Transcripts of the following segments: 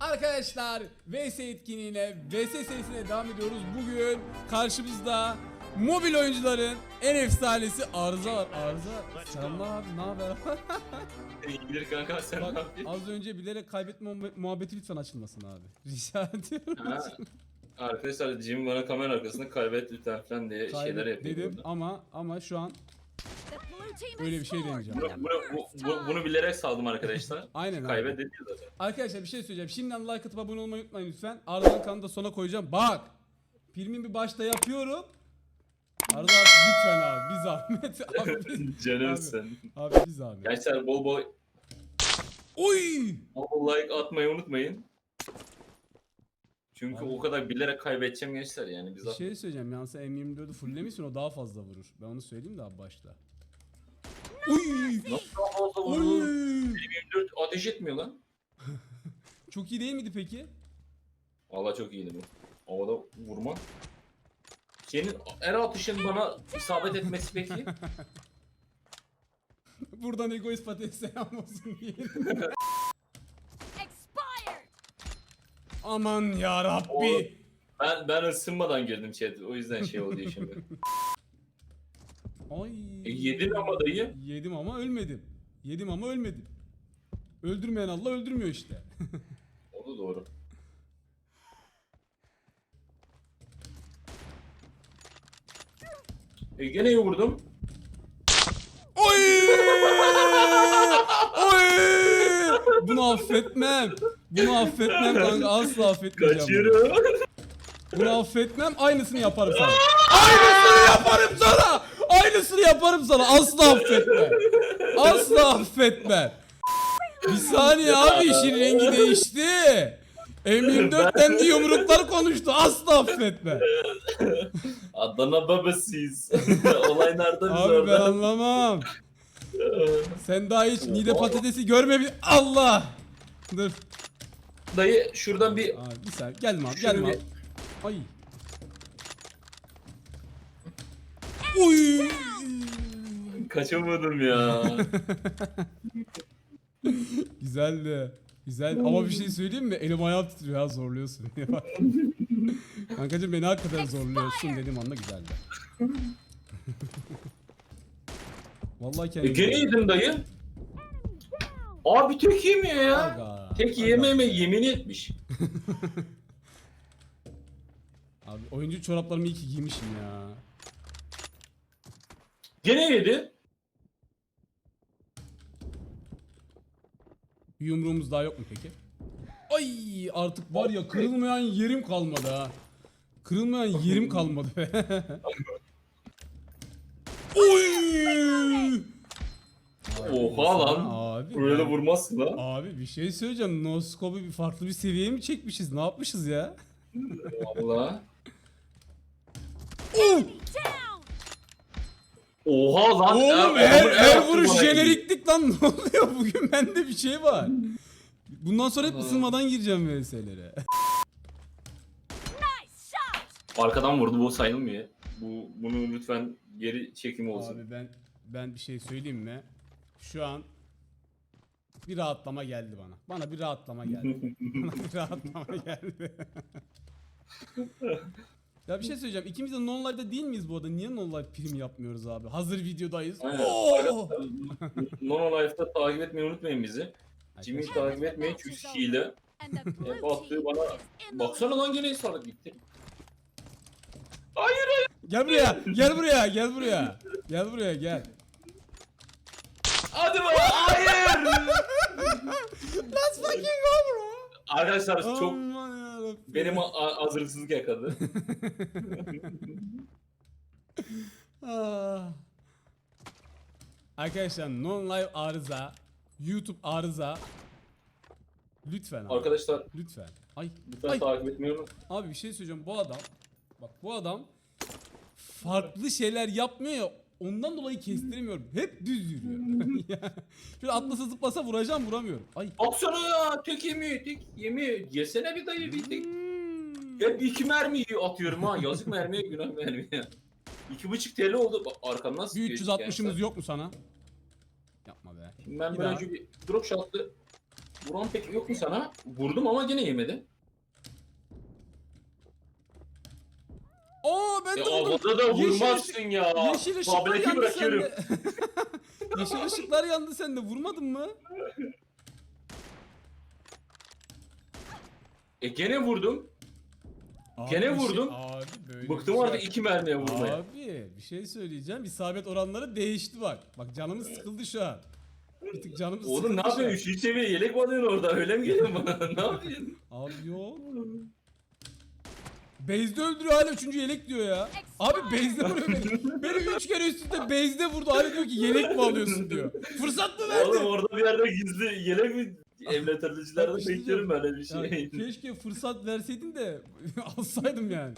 Arkadaşlar VS etkinliğine VS serisine devam ediyoruz. Bugün karşımızda mobil oyuncuların en efsanesi Arıza var. Arıza selamlar abi ne haber? İyidir kanka sen Bak az önce bilerek kaybetme muhabbet- muhabbeti lütfen açılmasın abi. Rica ediyorum. Ha, Arkadaşlar Jim bana kamera arkasında kaybet lütfen falan diye şeyler Kaybet yapıyor. dedim burada. ama ama şu an Öyle bir şey demeyeceğim. Bunu, bunu, bu- bu- bunu bilerek saldım arkadaşlar. aynen abi. Zaten. Arkadaşlar bir şey söyleyeceğim. Şimdiden like atıp abone olmayı unutmayın lütfen. Arda'nın kanalını da sona koyacağım. Bak. Filmin bir başta yapıyorum. Arda abi lütfen abi bir zahmet. Abi, bir- Canımsın. abi bir zahmet. Gençler bol bol, Oy! bol like atmayı unutmayın. Çünkü Abi. o kadar bilerek kaybedeceğim gençler yani biz Bir şey söyleyeceğim. Yani sen M24'ü fulllemişsin o daha fazla vurur. Ben onu söyleyeyim de abi başta. Oy! Nasıl daha fazla vurdu? Oy! 24 ateş etmiyor lan. Çok iyi değil miydi peki? Valla çok iyiydi bu. Havada vurma. Senin her atışın bana isabet etmesi peki? Buradan egoist patates selam olsun diyelim. Aman ya Rabbi. Ben ben ısınmadan girdim chat. O yüzden şey oldu şimdi. Ay. E, yedin ama dayı. Yedim ama ölmedim. Yedim ama ölmedim. Öldürmeyen Allah öldürmüyor işte. O da doğru. E gene vurdum. Oy! Oy! Bunu affetmem. Bunu affetmem kanka asla affetmeyeceğim. Kaçıyorum. Bunu affetmem aynısını yaparım sana. Aynısını yaparım sana. Aynısını yaparım sana asla affetmem. Asla affetmem. Bir saniye abi işin rengi değişti. M24'ten de yumruklar konuştu asla affetme. Adana babasıyız. Olay nerede biz Abi ben orada? anlamam. Sen daha hiç nide patatesi görme bir Allah. Dur. Dayı şuradan bir Abi bir saniye gelme abi gelme bir- abi. Ay. Uy. kaçamadım ya. Güzeldi. Güzel ama bir şey söyleyeyim mi? Elim ayağım titriyor ya zorluyorsun. Kankacım beni hakikaten zorluyorsun dediğim anda güzeldi. Vallahi e kendim. gene yedim dayı. Abi tek yemiyor ya. Aga, Tek aga. yememe yemin etmiş. Abi oyuncu çoraplarımı iyi ki giymişim ya. Gene yedi. Bir yumruğumuz daha yok mu peki? Ay artık var ya kırılmayan yerim kalmadı ha. Kırılmayan yerim kalmadı. Oy! Oha lan. Abi. Böyle ben- vurmazsın lan. Abi bir şey söyleyeceğim. No scope'u bir farklı bir seviyeye mi çekmişiz? Ne yapmışız ya? Valla. Oh! Oha lan. Oğlum Er- her, er- her er- vuruş jeneriklik lan ne oluyor bugün bende bir şey var. Bundan sonra hep ısınmadan gireceğim VS'lere. Arkadan vurdu bu sayılmıyor. Bu bunu lütfen geri çekim olsun. Abi ben ben bir şey söyleyeyim mi? Şu an bir rahatlama geldi bana. Bana bir rahatlama geldi. bana bir rahatlama geldi. ya bir şey söyleyeceğim. İkimiz de non-live'da değil miyiz bu arada? Niye non-live prim yapmıyoruz abi? Hazır videodayız. Aynen. Oo! Nono Life'da takip etmeyi unutmayın bizi. Jimmy'yi takip etmeyin çünkü hile. Hep attığı bana. Baksana lan gene sarık gitti. Gel buraya. Gel buraya. Gel buraya. Gel buraya gel. Hadi bana hayır. Let's fucking go bro. Arkadaşlar çok Aman yarabbim. benim a- a- hazırlıksızlık yakaladı. Ah. Arkadaşlar non live arıza, YouTube arıza. Lütfen abi. Arkadaşlar Lütfen. Ay. lütfen Ay. takip unutmayın. Abi bir şey söyleyeceğim. Bu adam bak bu adam farklı şeyler yapmıyor ya. Ondan dolayı kestiremiyorum. Hep düz yürüyor. Şöyle atlasa zıplasa vuracağım vuramıyorum. Ay. Baksana ya tek yemiyor tek yemiyor. Yesene bir dayı bir tek. Hmm. Hep iki mermi atıyorum ha. Yazık mermiye günah mermiye. İki buçuk TL oldu. Bak, Arkamdan. Bir 360'ımız yok mu sana? Yapma be. Şimdi ben Bir böyle daha. önce bir drop shot'lı Vuran pek yok mu sana? Vurdum ama gene yemedi. Oo ben Ya de vurdum. havada da Yeşil vurmazsın ya. Yeşil ışıklar Tableti yandı bırakıyorum. sende. Yeşil ışıklar yandı sende. Vurmadın mı? E gene vurdum. Abi Gene bir şey- vurdum. abi böyle Bıktım bir şey- artık iki mermiye vurmaya. Abi bir şey söyleyeceğim. İsabet oranları değişti bak. Bak canımız sıkıldı şu an. Bir tık canımız Oğlum sıkıldı ne şu an. yapıyorsun? Üçüncü seviye yelek alıyorsun orada? Öyle mi geliyorsun bana? ne yapıyorsun? Abi yok. Base'de öldürüyor hala üçüncü yelek diyor ya. Abi base'de vuruyor beni. Beni üç kere üst üste base'de vurdu. Hala diyor ki yelek mi alıyorsun diyor. Fırsat mı verdi? Oğlum orada bir yerde gizli yelek mi? Emlakçılarda Bir şey bekliyorum böyle bir şey. keşke fırsat verseydin de alsaydım yani.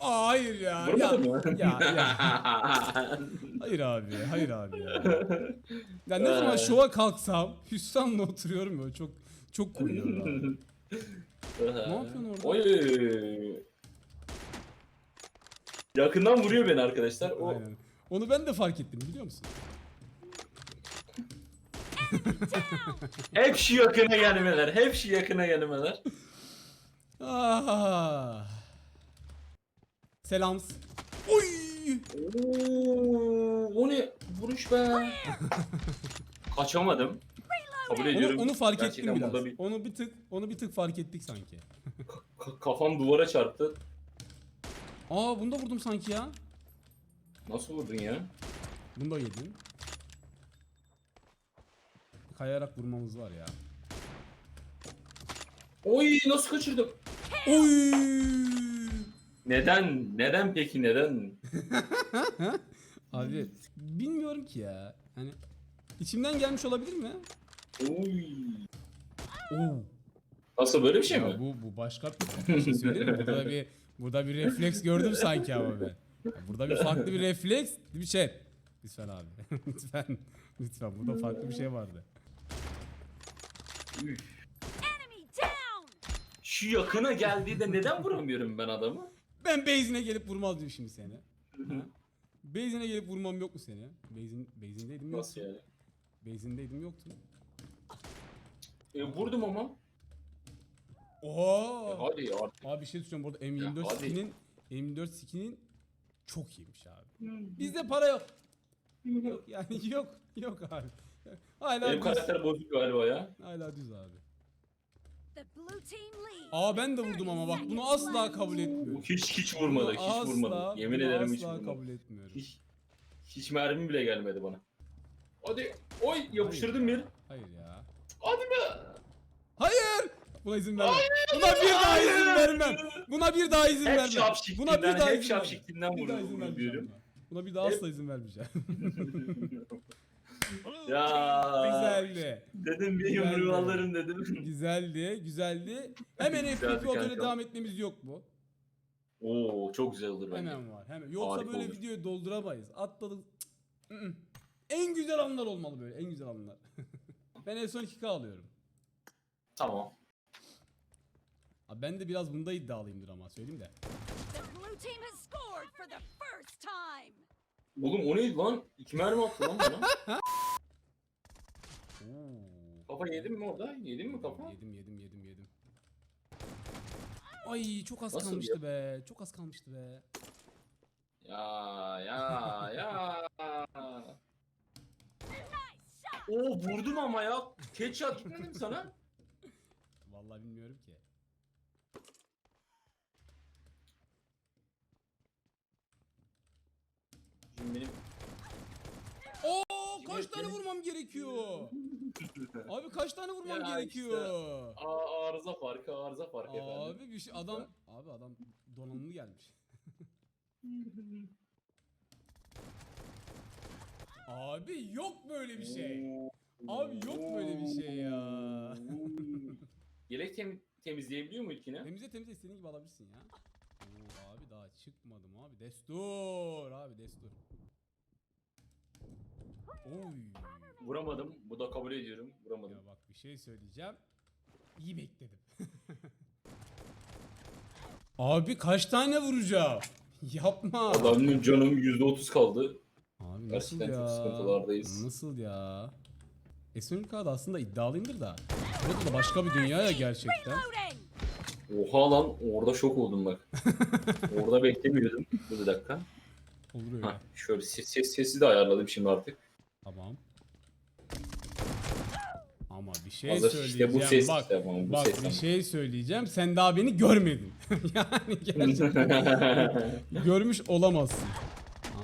Aa, hayır ya. Ya, Vurmadın mı? ya, ya. Hayır abi, hayır abi ya. Ya ne zaman şova kalksam hüsranla oturuyorum ya çok çok koyuyorum abi. Ne yapıyorsun orada? Oy. Yakından vuruyor beni arkadaşlar. O Aynen. Onu ben de fark ettim biliyor musun? hep şu yakına gelmeler. Hep şu yakına gelmeler. Ah. Selams. Oy! Oo, o ne? Vuruş be. Kaçamadım. Kabul ediyorum. Onu, onu fark Gerçekten ettim biraz. burada bir Onu bir tık onu bir tık fark ettik sanki. ka- kafam duvara çarptı. Aa bunu da vurdum sanki ya. Nasıl vurdun ya? Bunu da yedim. Kayarak vurmamız var ya. Oy nasıl kaçırdım? Oy! Neden? Neden peki neden? Abi bilmiyorum ki ya. Hani içimden gelmiş olabilir mi? Oy. Oo. Nasıl böyle bir şey Ya mi? bu bu başka bir şey söyleyeyim mi? Burada bir burada bir refleks gördüm sanki ama ben. Ya Burada bir farklı bir refleks bir şey. Lütfen abi. lütfen. Lütfen burada farklı bir şey vardı. Üf. Enemy down! Şu yakına geldiğinde neden vuramıyorum ben adamı? Ben base'ine gelip vurmaz diyor şimdi seni. Base'ine gelip vurmam yok mu seni? Base'in base'indeydim Nasıl yoktu. yani? Base'indeydim yoktu. E, vurdum ama. E, Oha! hadi artık. Abi bir şey düşünüyorum burada Ya M24 hadi. skinin M24 skinin çok iyiymiş abi. Bizde para yok. Yok yani yok. Yok abi. Hala Benim düz. karakter bozuk galiba ya. Hala düz abi. The blue team leads. Aa ben de vurdum ama bak bunu asla kabul etmiyorum. Hiç hiç vurmadı, hiç Bunu vurmadı. asla- Yemin bunu ederim hiç asla vurmadı. kabul etmiyorum. Hiç, hiç mermi bile gelmedi bana. Hadi, oy yapıştırdım bir. Hayır ya. Hadi be. Hayır! Buna izin vermem. Buna bir daha izin vermem. Buna bir daha izin Hep vermem. Buna bir daha hep izin vermem. şapşikliğinden Bir daha izin vermeyeceğim. diyorum. buna. Buna bir daha asla izin vermeyeceğim. Ya. Güzeldi. Dedim bir Güzeldi. yumruğu alırım dedim. Güzeldi, güzeldi. Hemen Güzeldi FP Proto'yla kanka. devam etmemiz yok mu? Oo çok güzel olur bence. Hemen var. Hemen. Yoksa Harika böyle olur. videoyu dolduramayız. Atladık. Cık, ı-ı. En güzel anlar olmalı böyle. En güzel anlar. ben en son 2K alıyorum. Tamam. Abi ben de biraz bunda iddialıyımdır ama söyleyeyim de. The blue team has scored for the first time. Oğlum o neydi lan? İki mermi attı lan bana. Kafa yedin mi orada? Yedin mi kafa? Yedim yedim yedim yedim. Ay çok az Nasıl kalmıştı be. Çok az kalmıştı be. Ya ya ya. Oo vurdum ama ya. Headshot gitmedi mi sana? Vallahi bilmiyorum ki. Şimdi benim Oo kaç tane vurmam gerekiyor? Abi kaç tane vurmam Ya gerekiyor? Aa, arıza farkı, arıza farkı efendim. Abi bir şey adam abi adam donanımlı gelmiş. Abi yok böyle bir şey. Abi yok böyle bir şey ya. Yelek tem temizleyebiliyor mu ilkine? Temize temize istediğin gibi alabilirsin ya. Oo abi daha çıkmadım abi. Destur abi destur. Oy. Vuramadım. Bu da kabul ediyorum. Vuramadım. Ya bak bir şey söyleyeceğim. İyi bekledim. abi kaç tane vuracağım? Yapma. Adamın canım %30 kaldı. Abi nasıl Gerçekten çok ya? sıkıntılardayız. Nasıl ya? S12K'da aslında iddialıyımdır da. Burada da başka bir dünya ya gerçekten. Oha lan orada şok oldum bak. orada beklemiyordum. Dur bir dakika. Olur öyle. Şöyle ses, ses, sesi de ayarladım şimdi artık. Tamam. Ama bir şey Hazır söyleyeceğim. işte bu ses bak, tamam, bu bak ses bir ama. şey söyleyeceğim. Sen daha beni görmedin. yani gerçekten görmüş olamazsın.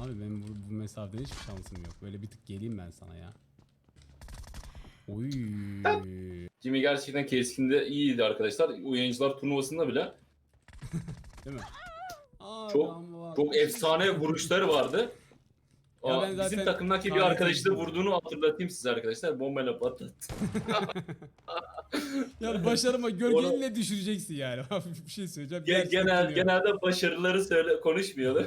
Abi benim bu, bu mesafede hiçbir şansım yok. Böyle bir tık geleyim ben sana ya. Oy. Jimmy gerçekten keskinde iyiydi arkadaşlar. Oyuncular turnuvasında bile Değil mi? Aa, Çok- çok efsane vuruşları vardı. Ya Aa, ben zaten bizim takımdaki bir arkadaşı da vurduğunu hatırlatayım size arkadaşlar. Bombayla patlattı. Yani başarıma gölgenle düşüreceksin yani. Bir şey söyleyeceğim. Ge- Gerçekten genel genelde başarıları söyle konuşmuyorlar.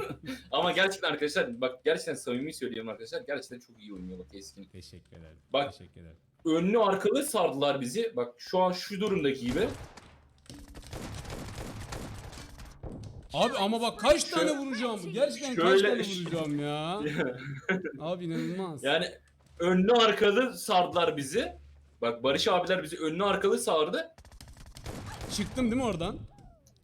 Ama gerçekten arkadaşlar bak gerçekten samimi söylüyorum arkadaşlar. Gerçekten çok iyi oynuyor bak keskin. Teşekkür ederim. Bak- Teşekkür ederim. Önlü arkalı sardılar bizi. Bak şu an şu durumdaki gibi. Abi ama bak kaç tane vuracağım? Gerçekten kaç şöyle- tane vuracağım ya? Abi inanılmaz. yani önlü arkalı sardılar bizi. Bak Barış abiler bizi önlü arkalı sardı. Çıktım değil mi oradan?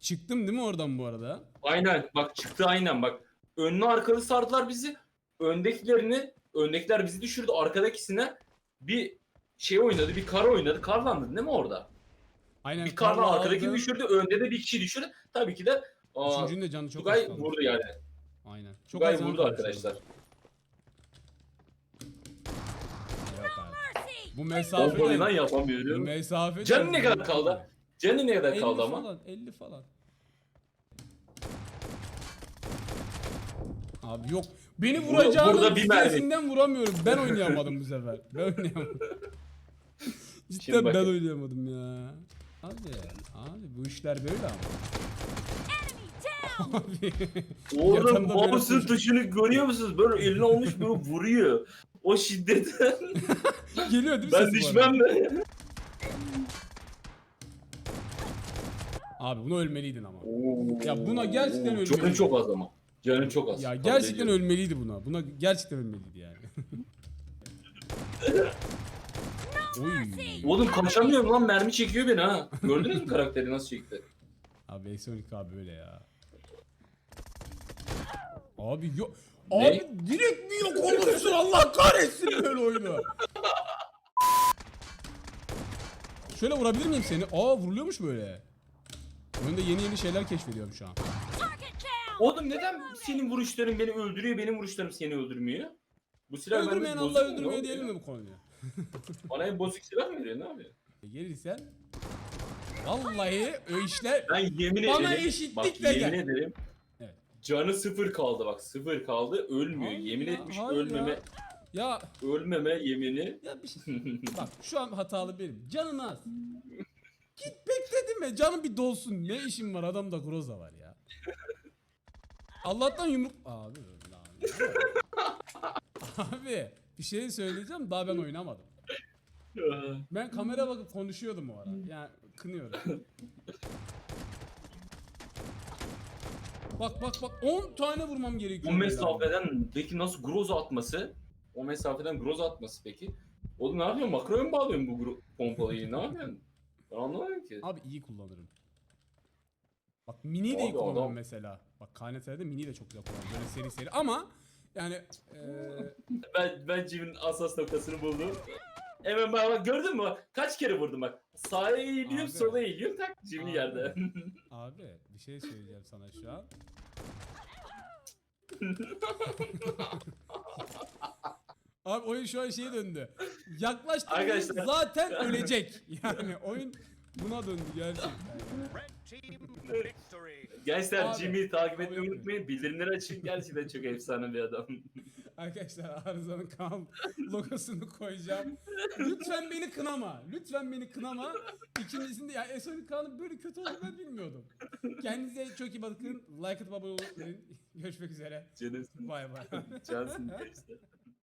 Çıktım değil mi oradan bu arada? Aynen bak çıktı aynen bak. Önlü arkalı sardılar bizi. Öndekilerini öndekiler bizi düşürdü. Arkadakisine bir şey oynadı. Bir kar oynadı. Karlandın değil mi orada? Aynen. bir karla Karla arkadaki aldı. düşürdü. Önde de bir kişi düşürdü. Tabii ki de aa, Üçüncünün de canı çok Tugay az kaldı. vurdu yani. Aynen. Çok Tugay az canı vurdu arkadaşlar. Yok abi. Bu Bombalıyla mesafeden... Bu yapamıyorum. mesafeden... Canı ne kadar kaldı? Canı ne kadar 50 kaldı ama? falan, 50 falan. Abi yok. Beni Burada- vuracağının burada bir mermi. stresinden vuramıyorum. Ben oynayamadım bu sefer. Ben oynayamadım. Cidden Şimdi ben bakın. oynayamadım ya. Abi, abi bu işler böyle ama. Abi. Oğlum Yatağımda böyle tuşunu görüyor musunuz? Böyle eline olmuş böyle vuruyor. O şiddetten Geliyor değil mi ben sesi bu düşmem mi? Abi bunu ölmeliydin ama. Oo, Ya buna gerçekten oo, ölmeli. Canın çok az ama. Canın çok az. Ya Kabul gerçekten ediyorum. ölmeliydi buna. Buna gerçekten ölmeliydi yani. Oy. Oğlum kaçamıyorum lan mermi çekiyor beni ha. Gördünüz mü karakteri nasıl çekti? Abi Exonik abi böyle ya. Abi yok. Ne? Abi direkt mi yok olursun Allah kahretsin böyle oyunu. Şöyle vurabilir miyim seni? Aa vuruluyormuş böyle. Oyunda yeni yeni şeyler keşfediyorum şu an. Target down! Oğlum neden senin vuruşların beni öldürüyor, benim vuruşlarım seni öldürmüyor? Bu silah bende Öldürmeyen bozuk Allah mu? Ne öldürmüyor oluyor? diyelim mi bu konuya? Bana en bozuk silah mı veriyor ne yapıyor? E, Gelirsen. Vallahi o işler Ben yemin Bana ederim. eşitlikle bak, gel. yemin ederim. Canı sıfır kaldı bak sıfır kaldı ölmüyor. Hayır yemin ya, etmiş hayır ölmeme ya. ya ölmeme yemini. Ya bir şey. Bak şu an hatalı benim. Canın az. Git bekledim mi? Canım bir dolsun. Ne işim var? Adamda groza var ya. Allah'tan yumruk... Abi. Abi. Abi. Bir şey söyleyeceğim. Daha ben oynamadım. Ben kamera bakıp konuşuyordum o ara. Yani kınıyorum. Bak bak bak 10 tane vurmam gerekiyor. o mesafeden peki nasıl groza atması? O mesafeden groza atması peki? Oğlum ne yapıyorsun? Makroya mı bağlıyorsun bu gro- pompalıyı? Ne yapıyorsun? Ben anlamadım ki. Abi iyi kullanırım. Bak mini de iyi Abi kullanırım adam- mesela. Bak KNT'de mini de çok güzel kullanırım. Böyle seri seri ama yani eee Ben ben Jim'in asas noktasını buldum. Hemen bak, bak gördün mü bak kaç kere vurdum bak. Sağa eğiliyorum Abi. sola eğiliyorum tak Jimmy Abi. yerde. abi bir şey söyleyeceğim sana şu an. Abi oyun şu an şeye döndü. Yaklaştı Arkadaşlar- zaten ölecek. Yani oyun buna döndü gerçekten. Red team victory. Gençler Abi. Jimmy'yi takip etmeyi Abi. unutmayın. Bildirimleri açın. Gerçekten çok efsane bir adam. Arkadaşlar Arıza'nın kanal logosunu koyacağım. Lütfen beni kınama. Lütfen beni kınama. İkincisinde ya Esonik kanalın böyle kötü olduğunu ben bilmiyordum. Kendinize çok iyi bakın. Like atıp abone unutmayın. Görüşmek üzere. Canımsın. Bay bay. Cansın gençler.